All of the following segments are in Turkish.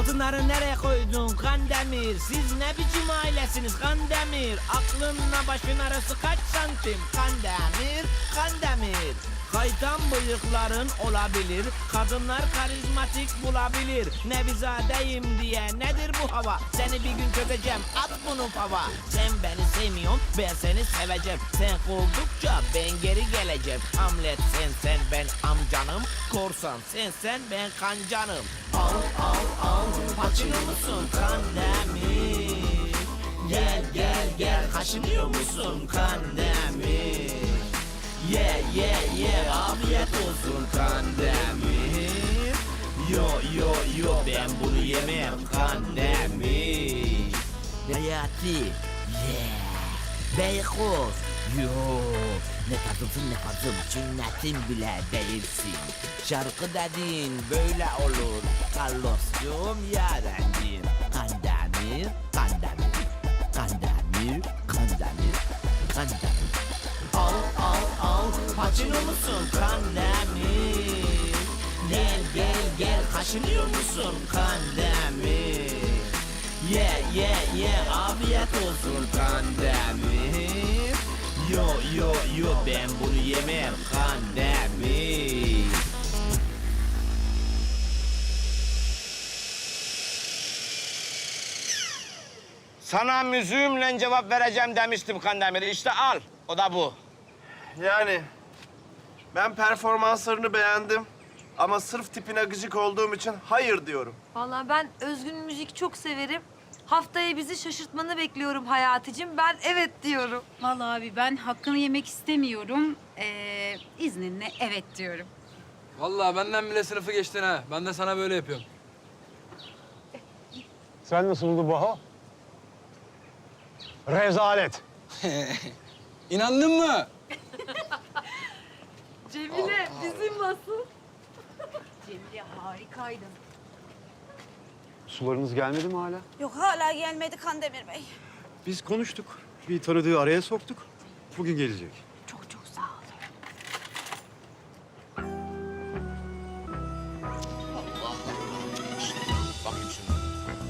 Altınları nereye koydun Kandemir? Siz ne biçim ailesiniz Kandemir? Aklınla başın arası kaç santim? Kandemir, Kandemir. Kaytan bıyıkların olabilir. Kadınlar karizmatik bulabilir. Nevizadeyim diye nedir bu hava? Seni bir gün çözeceğim. At bunu fava. Sen beni sevmiyorsun. Ben seni seveceğim. Sen koldukça ben geri geleceğim. Hamlet sen sen ben amcanım. Korsan sen sen ben kancanım. Al al al. Paçino musun Kandemir? Gel gel gel. Kaşınıyor musun Kandemir? Ye ye ye afiyet olsun Kandemir Yo yo yo ben bunu yemem Kandemir Hayati Yeah Beykoz Yo ne tadınsın ne tadım sünnetin bile değilsin Şarkı dediğin böyle olur Carlos'cum yarencim Kandemir Kandemir Kandemir Kandemir Kandemir al Paçino musun? Kandemir Gel gel gel. Kaşınıyor musun? Kandemir Ye ye ye afiyet olsun. Kandemir Yo yo yo. Ben bunu yemem. Kandemir Sana müziğimle cevap vereceğim demiştim Kandemir. İşte al. O da bu. Yani ben performanslarını beğendim. Ama sırf tipine gıcık olduğum için hayır diyorum. Vallahi ben özgün müzik çok severim. Haftaya bizi şaşırtmanı bekliyorum Hayatıcığım. Ben evet diyorum. Vallahi abi ben hakkını yemek istemiyorum. Ee, izninle evet diyorum. Vallahi benden bile sınıfı geçtin ha. Ben de sana böyle yapıyorum. Sen nasıl buldun Baha? Rezalet. İnandın mı? Cemile bizim nasıl? Cemile harikaydın. Sularınız gelmedi mi hala? Yok hala gelmedi Kandemir Bey. Biz konuştuk. Bir tanıdığı araya soktuk. Bugün gelecek. Çok çok sağ ol. Bakayım şunu.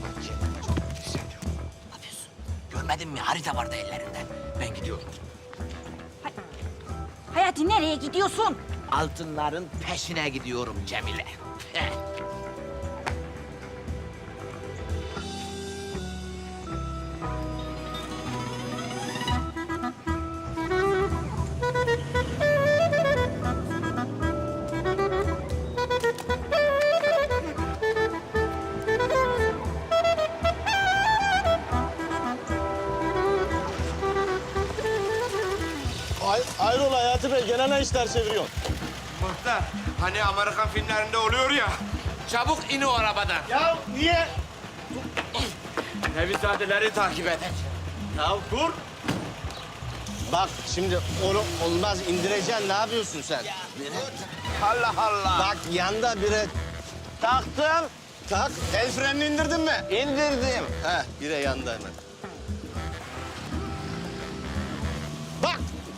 Bak kendimi çok. Ne yapıyorsun? Görmedin mi? Harita vardı ellerinde. Ben gidiyorum. Hayati nereye gidiyorsun? Altınların peşine gidiyorum Cemile. Heh. Hayrola Hayati Bey gene ne işler çeviriyorsun? Muhtar, hani Amerikan filmlerinde oluyor ya. Çabuk in o arabadan. Ya niye? Nevizadeleri takip et. Ya dur. Bak şimdi onu olmaz indireceksin ne yapıyorsun sen? Allah Allah. Bak yanda bire taktım. Tak. El frenini indirdin mi? İndirdim. Heh bire yanda hemen.